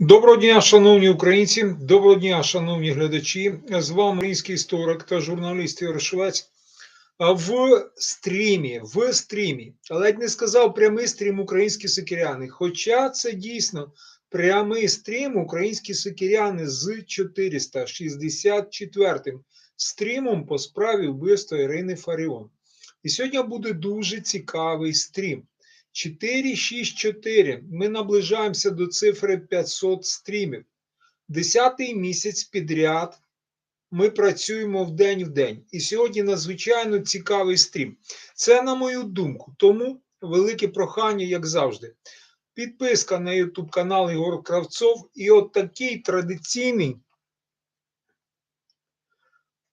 Доброго дня, шановні українці, доброго дня, шановні глядачі. З вами український історик та журналіст Ігор Швець. В стрімі, в стрімі, ледь не сказав прямий стрім українські сокиряни. Хоча це дійсно прямий стрім українські сокиряни з 464 стрімом по справі вбивства Ірини Фаріон. І сьогодні буде дуже цікавий стрім. 464. Ми наближаємося до цифри 500 стрімів. Десятий місяць підряд ми працюємо в день в день. І сьогодні надзвичайно цікавий стрім. Це на мою думку. Тому велике прохання, як завжди. Підписка на YouTube канал Ігор Кравцов. І от такий традиційний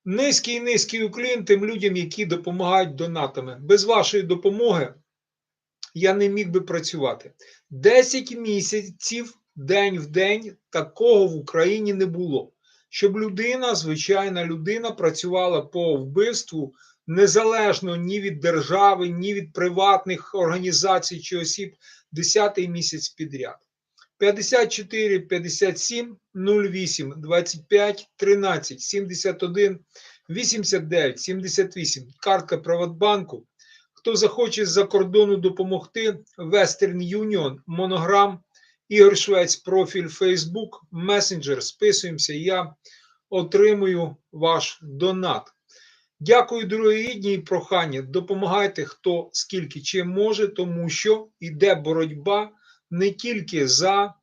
низький низький уклін тим людям, які допомагають донатами. Без вашої допомоги я не міг би працювати. 10 місяців день в день такого в Україні не було. Щоб людина, звичайна людина, працювала по вбивству незалежно ні від держави, ні від приватних організацій чи осіб 10 місяць підряд. 54 57 08 25 13 71 89 78 картка Приватбанку Хто захоче з-за кордону допомогти, Western Union, Монограм, Ігор Швець, профіль Facebook, Messenger, списуємося, я отримую ваш донат. Дякую, дорогі рідні, і прохання. Допомагайте хто скільки чим може, тому що йде боротьба не тільки за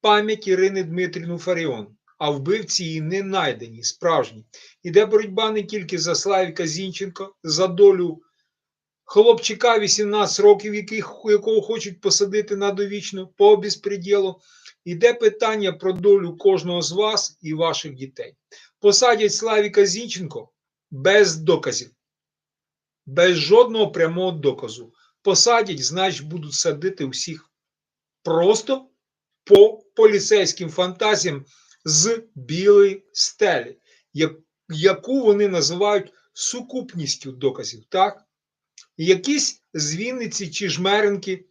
пам'ять Ірини Дмитрівну Фаріон, а вбивці її не знайдені, справжні. Іде боротьба не тільки за Славіка Зінченко, за долю хлопчика 18 років, якого хочуть посадити на довічну по безпреділу. Іде питання про долю кожного з вас і ваших дітей. Посадять Славіка Зінченко без доказів, без жодного прямого доказу. Посадять, значить, будуть садити всіх просто по поліцейським фантазіям з білої стелі, яку вони називають сукупністю доказів. так? Якісь з Вінниці чи жмеренки,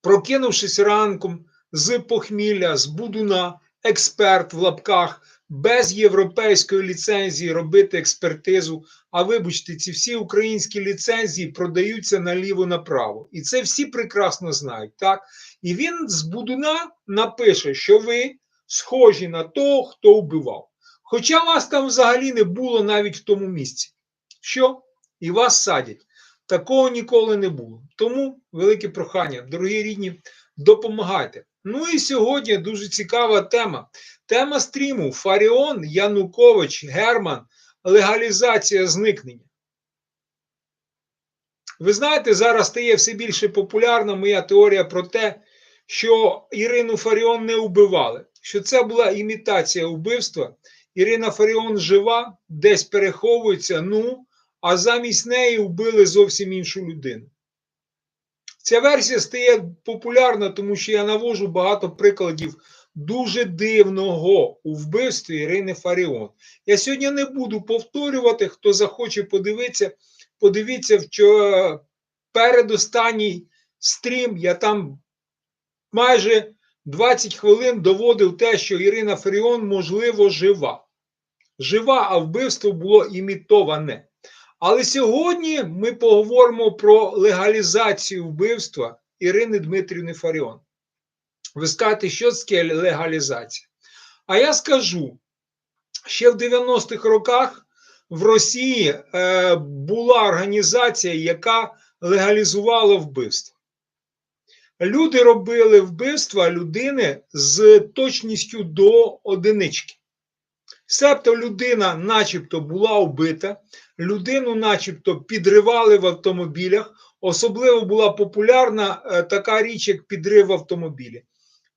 прокинувшись ранком з похмілля, з будуна, експерт в лапках, без європейської ліцензії робити експертизу. А вибачте, ці всі українські ліцензії продаються наліво-направо. І це всі прекрасно знають. так? І він з будуна напише, що ви схожі на того, хто вбивав. Хоча вас там взагалі не було навіть в тому місці. Що? І вас садять. Такого ніколи не було. Тому велике прохання, дорогі рідні, допомагайте. Ну і сьогодні дуже цікава тема. Тема стріму: Фаріон, Янукович, Герман, легалізація зникнення. Ви знаєте, зараз стає все більше популярна моя теорія про те, що Ірину Фаріон не вбивали, що це була імітація вбивства. Ірина Фаріон жива, десь переховується. Ну, а замість неї вбили зовсім іншу людину. Ця версія стає популярна, тому що я навожу багато прикладів дуже дивного у вбивстві Ірини Фаріон. Я сьогодні не буду повторювати, хто захоче подивитися, подивіться в передостанній стрім. Я там майже 20 хвилин доводив те, що Ірина Фаріон, можливо, жива. Жива, а вбивство було імітоване. Але сьогодні ми поговоримо про легалізацію вбивства Ірини Дмитрівни Фаріон. Ви скажете, що таке легалізація? А я скажу, ще в 90-х роках в Росії е, була організація, яка легалізувала вбивство. Люди робили вбивства людини з точністю до одинички. Себто людина, начебто, була вбита, людину, начебто, підривали в автомобілях. Особливо була популярна е, така річ, як підрив автомобілі.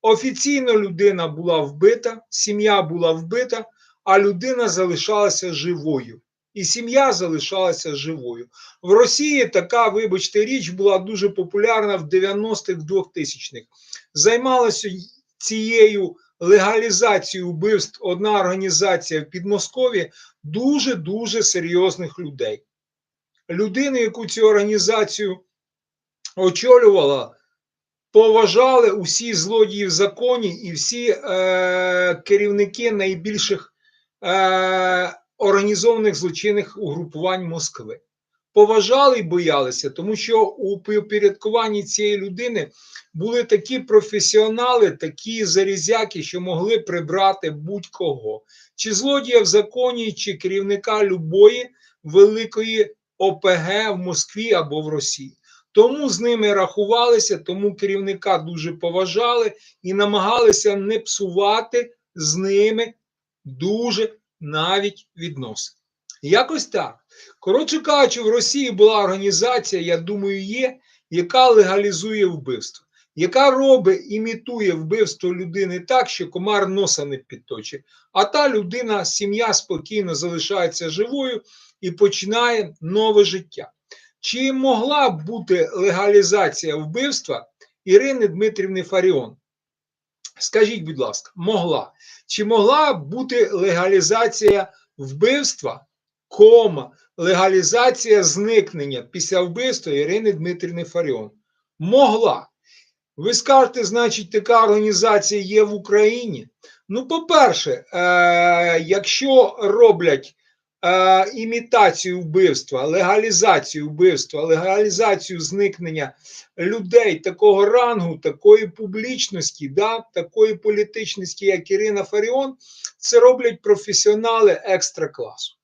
Офіційно людина була вбита, сім'я була вбита, а людина залишалася живою. І сім'я залишалася живою. В Росії така, вибачте, річ була дуже популярна в 90-х 2000-х. Займалася цією легалізацію вбивств одна організація в Підмосков'ї дуже-дуже серйозних людей. Людина, яку цю організацію очолювала, поважали усі злодії в законі і всі е, керівники найбільших е, організованих злочинних угрупувань Москви. Поважали і боялися, тому що у підпорядкуванні цієї людини були такі професіонали, такі зарізяки, що могли прибрати будь-кого, чи злодія в законі, чи керівника любої великої ОПГ в Москві або в Росії. Тому з ними рахувалися, тому керівника дуже поважали і намагалися не псувати з ними дуже навіть відносини. Якось так. Коротше кажучи, в Росії була організація, я думаю, є, яка легалізує вбивство, яка робить, імітує вбивство людини так, що комар носа не підточить. А та людина, сім'я спокійно залишається живою і починає нове життя. Чи могла б бути легалізація вбивства Ірини Дмитрівни Фаріон? Скажіть, будь ласка, могла. Чи могла б бути легалізація вбивства, кома, легалізація зникнення після вбивства Ірини Дмитрівни Фаріон? Могла. Ви скажете, значить, така організація є в Україні? Ну, по-перше, е- якщо роблять е, імітацію вбивства, легалізацію вбивства, легалізацію зникнення людей такого рангу, такої публічності, да, такої політичності, як Ірина Фаріон, це роблять професіонали екстра класу.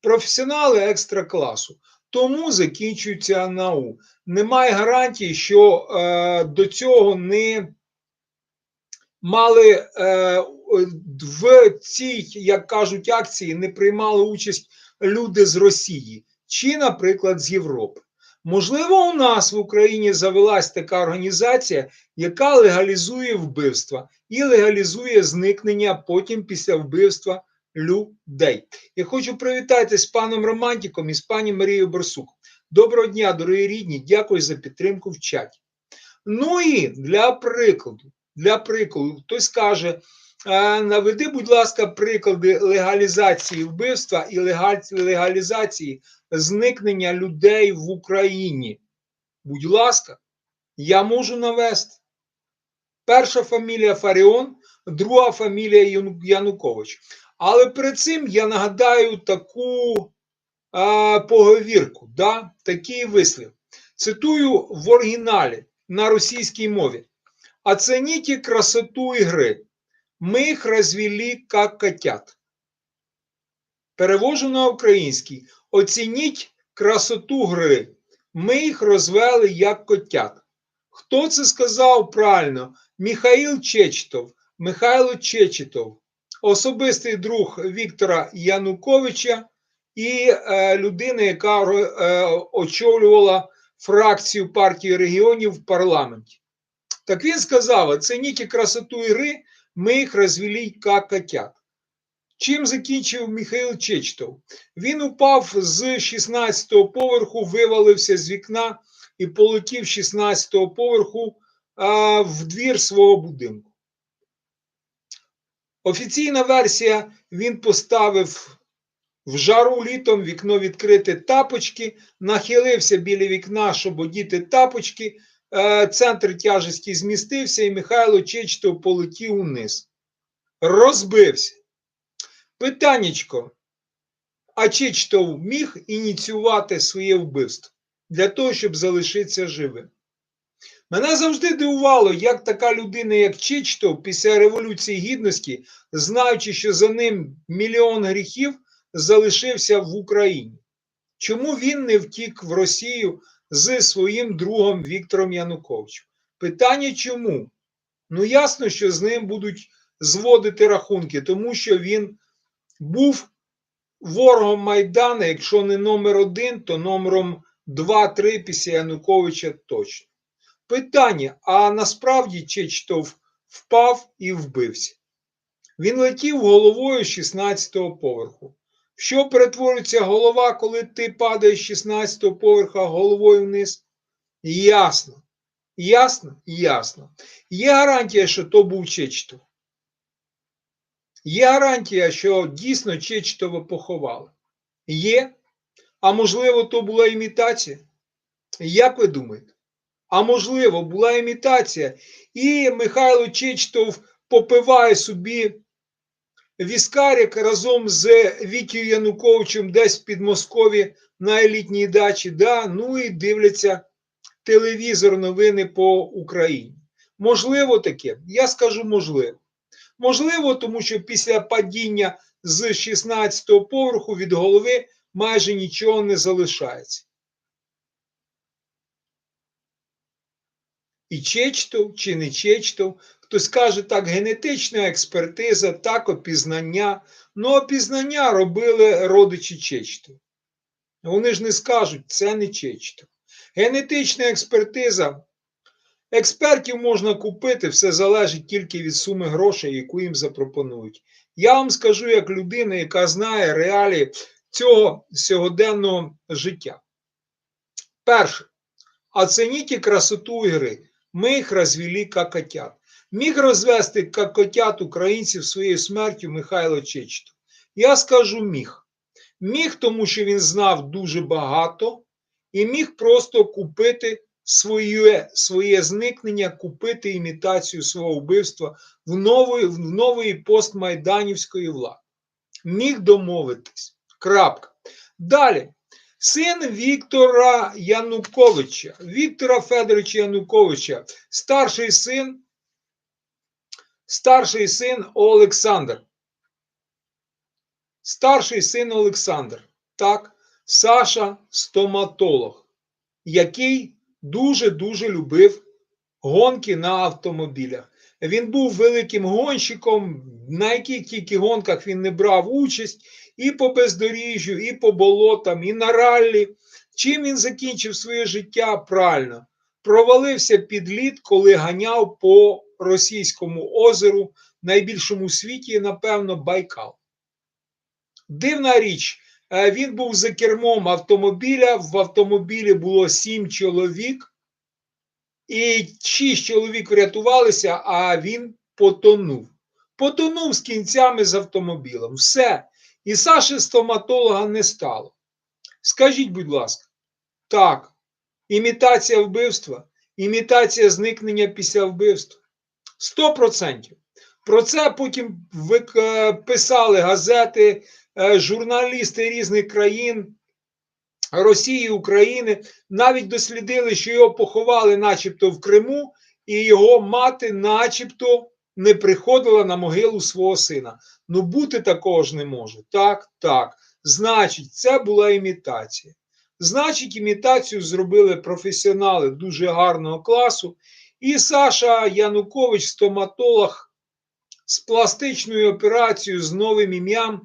Професіонали екстра класу. Тому закінчується НАУ. Немає гарантії, що е, до цього не мали е, в цій, як кажуть, акції не приймали участь люди з Росії чи, наприклад, з Європи. Можливо, у нас в Україні завелась така організація, яка легалізує вбивства і легалізує зникнення потім після вбивства людей. Я хочу привітати з паном Романтиком і з пані Марією Барсук. Доброго дня, дорогі рідні, дякую за підтримку в чаті. Ну і для прикладу, для прикладу, хтось каже, «Е, наведи, будь ласка, приклади легалізації вбивства і легалізації зникнення людей в Україні. Будь ласка, я можу навести. Перша фамілія Фаріон, друга фамілія Янукович. Але перед цим я нагадаю таку а, поговірку, да? такий вислів. Цитую в оригіналі на російській мові. Оцените красоту ігри. Ми їх розвели, як котят. Перевожу на український. Оцініть красоту гри. Ми їх розвели як котят. Хто це сказав правильно? Михаїл Чечетов, Михайло Чечетов, особистий друг Віктора Януковича і е, людина, яка е, очолювала фракцію партії регіонів в парламенті. Так він сказав: оцініть красоту ігри, ми їх розвели як котят. Чим закінчив Михайло Чечетов? Він упав з 16-го поверху, вивалився з вікна і полетів 16-го поверху а, в двір свого будинку. Офіційна версія: він поставив в жару літом вікно відкрите тапочки, нахилився біля вікна, щоб одіти тапочки. Е, центр тяжесті змістився, і Михайло Чечетов полетів униз. Розбився. Питаннячко, а Чечетов міг ініціювати своє вбивство для того, щоб залишитися живим? Мене завжди дивувало, як така людина, як Чечетов, після Революції Гідності, знаючи, що за ним мільйон гріхів, залишився в Україні. Чому він не втік в Росію з своїм другом Віктором Януковичем? Питання чому? Ну, ясно, що з ним будуть зводити рахунки, тому що він був ворогом Майдана, якщо не номер один, то номером 2-3 після Януковича точно. Питання: а насправді Чечетов впав і вбився. Він летів головою 16-го поверху. Що перетворюється голова, коли ти падаєш з 16-го поверха головою вниз? Ясно. Ясно? Ясно. Є гарантія, що то був Чечетов. Є гарантія, що дійсно Чечетова поховали. Є. А можливо, то була імітація? Як ви думаєте? А можливо, була імітація, і Михайло Чечтов попиває собі віскарик разом з Вітію Януковичем десь в Підмоскові на елітній дачі, да? ну і дивляться телевізор новини по Україні. Можливо, таке? Я скажу можливо. Можливо, тому що після падіння з 16-го поверху від голови майже нічого не залишається. І Чечтов чи не Чечтов, хтось каже так, генетична експертиза, так, опізнання. Ну, опізнання робили родичі Чечтов. Вони ж не скажуть, це не Чечтов. Генетична експертиза. Експертів можна купити, все залежить тільки від суми грошей, яку їм запропонують. Я вам скажу як людина, яка знає реалії цього сьогоденного життя. Перше, оцініть красоту ігри. Ми їх розвели як котят. Міг розвести як котят українців своєю смертю Михайло Чечто. Я скажу міг. Міг, тому що він знав дуже багато, і міг просто купити своє своє зникнення, купити імітацію свого вбивства в нової, в нової постмайданівської влади. Міг домовитись. Крапка. Далі. Син Віктора Януковича, Віктора Федоровича Януковича, старший син, старший син Олександр. Старший син Олександр. Так, Саша стоматолог, який дуже-дуже любив гонки на автомобілях. Він був великим гонщиком, на яких тільки гонках він не брав участь, і по бездоріжжю, і по болотам, і на раллі. Чим він закінчив своє життя правильно? Провалився під лід, коли ганяв по російському озеру, найбільшому світі, напевно, Байкал. Дивна річ, він був за кермом автомобіля. В автомобілі було сім чоловік, і шість чоловік врятувалися, а він потонув. Потонув з кінцями з автомобілем. Все. І Саші стоматолога не стало. Скажіть, будь ласка, так, імітація вбивства, імітація зникнення після вбивства. 100%. Про це потім писали газети, журналісти різних країн Росії, України, навіть дослідили, що його поховали, начебто, в Криму, і його мати, начебто, не приходила на могилу свого сина. Ну, бути такого ж не може. Так, так. Значить, це була імітація. Значить, імітацію зробили професіонали дуже гарного класу. І Саша Янукович, стоматолог з пластичною операцією, з новим ім'ям,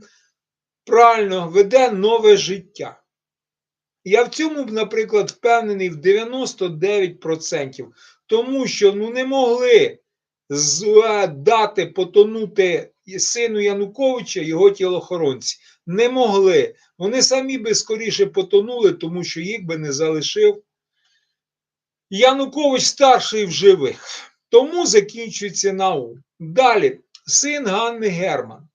правильно веде нове життя. Я в цьому, наприклад, впевнений в 99%, тому що ну, не могли дати потонути сину Януковича його тілохоронці. Не могли. Вони самі би скоріше потонули, тому що їх би не залишив. Янукович старший в живих. Тому закінчується наук. Далі, син Ганни Герман.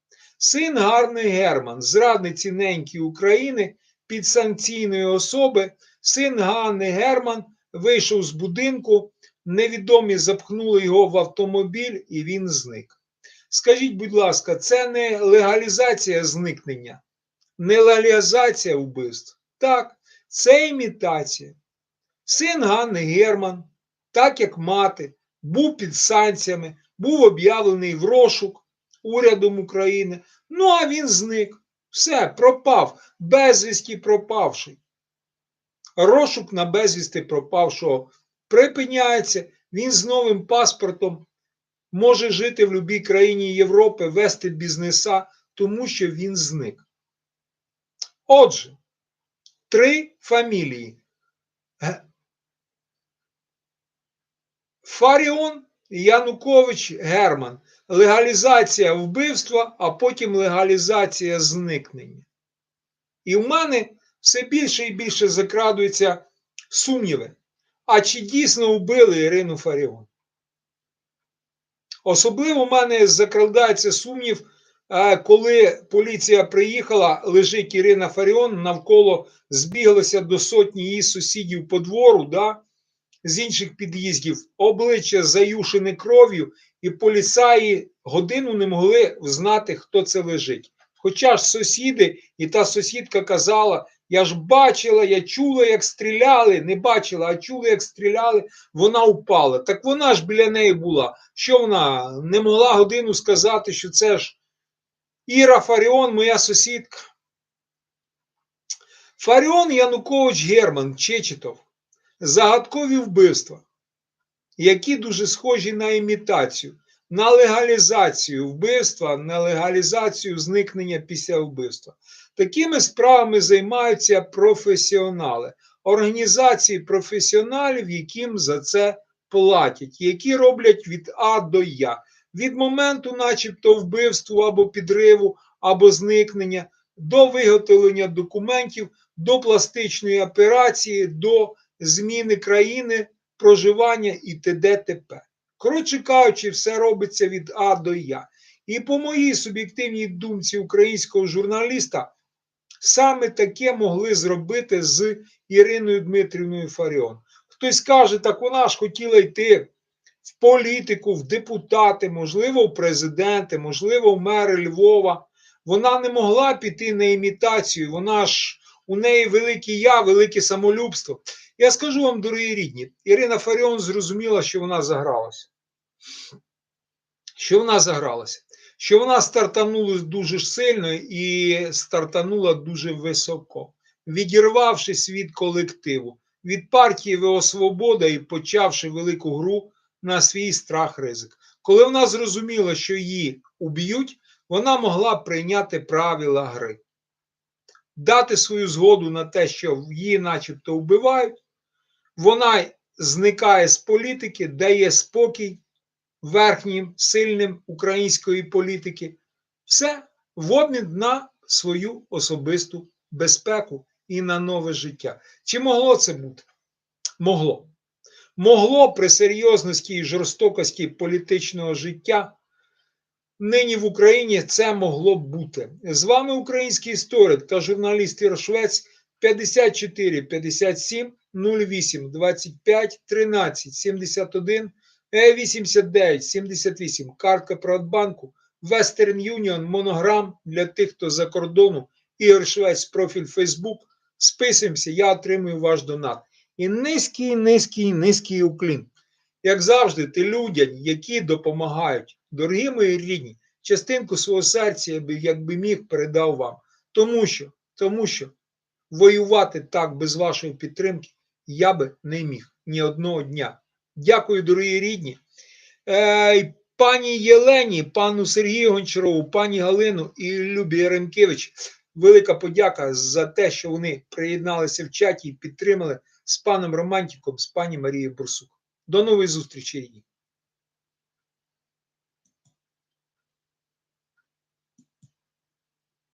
Син Гарни Герман, зрадниці неньки України під санкційної особи, син Ганни Герман вийшов з будинку, невідомі запхнули його в автомобіль і він зник. Скажіть, будь ласка, це не легалізація зникнення, не легалізація вбивств. Так, це імітація. Син Ганни Герман, так як мати, був під санкціями, був об'явлений в розшук урядом України. Ну, а він зник. Все, пропав, безвісті пропавший. Розшук на безвісти пропавшого припиняється, він з новим паспортом може жити в будь-якій країні Європи, вести бізнеса, тому що він зник. Отже, три фамілії. Фаріон, Янукович, Герман. Легалізація вбивства, а потім легалізація зникнення. І в мене все більше і більше закрадуються сумніви. А чи дійсно вбили Ірину Фаріон? Особливо в мене закрадається сумнів, коли поліція приїхала, лежить Ірина Фаріон, навколо збіглося до сотні її сусідів по двору, да? з інших під'їздів, обличчя заюшене кров'ю, і поліцаї годину не могли знати, хто це лежить. Хоча ж сусіди і та сусідка казала: я ж бачила, я чула, як стріляли, не бачила, а чула, як стріляли, вона упала. Так вона ж біля неї була. Що вона не могла годину сказати, що це ж Іра Фаріон, моя сусідка. Фаріон Янукович Герман Чечетов. Загадкові вбивства, які дуже схожі на імітацію, на легалізацію вбивства, на легалізацію зникнення після вбивства. Такими справами займаються професіонали, організації професіоналів, яким за це платять, які роблять від А до Я. Від моменту, начебто, вбивства або підриву, або зникнення, до виготовлення документів, до пластичної операції, до зміни країни, проживання і т.д. т.п. Коротше кажучи, все робиться від А до Я. І по моїй суб'єктивній думці українського журналіста, саме таке могли зробити з Іриною Дмитрівною Фаріон. Хтось каже, так вона ж хотіла йти в політику, в депутати, можливо, в президенти, можливо, в мери Львова. Вона не могла піти на імітацію, вона ж у неї велике я, велике самолюбство. Я скажу вам, дорогі рідні, Ірина Фаріон зрозуміла, що вона загралася. Що вона загралася? Що вона стартанула дуже сильно і стартанула дуже високо, відірвавшись від колективу, від партії ВО Свобода і почавши велику гру на свій страх ризик. Коли вона зрозуміла, що її уб'ють, вона могла прийняти правила гри, дати свою згоду на те, що її начебто вбивають, вона зникає з політики, дає спокій верхнім, сильним української політики, все в обмін на свою особисту безпеку і на нове життя. Чи могло це бути? Могло. Могло при серйозності і жорстокості політичного життя. Нині в Україні це могло бути. З вами український історик та журналіст Іршвець 54 57 08 25 13 71 89 78 картка Приватбанку, Western Union, монограм для тих, хто за кордону, Ігор Швець, профіль Facebook. Списуємося, я отримую ваш донат. І низький, низький, низький уклін. Як завжди, ти людям, які допомагають, дорогі мої рідні, частинку свого серця, я би, якби міг, передав вам. Тому що, тому що воювати так без вашої підтримки я би не міг ні одного дня. Дякую, дорогі рідні. Е, пані Єлені, пану Сергію Гончарову, пані Галину і Любі Яремкевич. Велика подяка за те, що вони приєдналися в чаті і підтримали з паном Романтіком, з пані Марією Бурсук. До нової зустрічі, рідні.